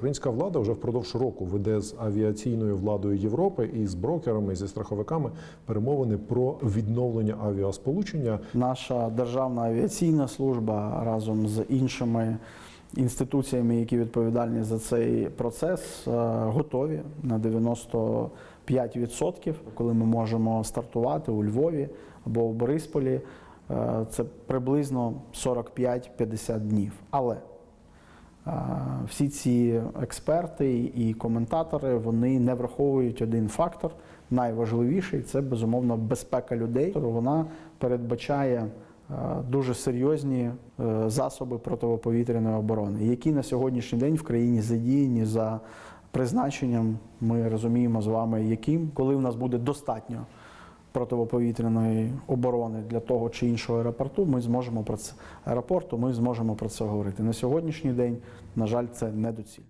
Українська влада вже впродовж року веде з авіаційною владою Європи і з брокерами, і зі страховиками перемовини про відновлення авіасполучення. Наша державна авіаційна служба разом з іншими інституціями, які відповідальні за цей процес, е, готові на 95%, коли ми можемо стартувати у Львові або в Борисполі. е, Це приблизно 45-50 днів. Але всі ці експерти і коментатори вони не враховують один фактор. Найважливіший це безумовно безпека людей. Вона передбачає е, дуже серйозні е, засоби протиповітряної оборони, які на сьогоднішній день в країні задіяні за призначенням. Ми розуміємо з вами, яким, коли в нас буде достатньо протиповітряної оборони для того чи іншого аеропорту, ми зможемо про це аеропорту. Ми зможемо про це говорити. На сьогоднішній день, на жаль, це недоцільно.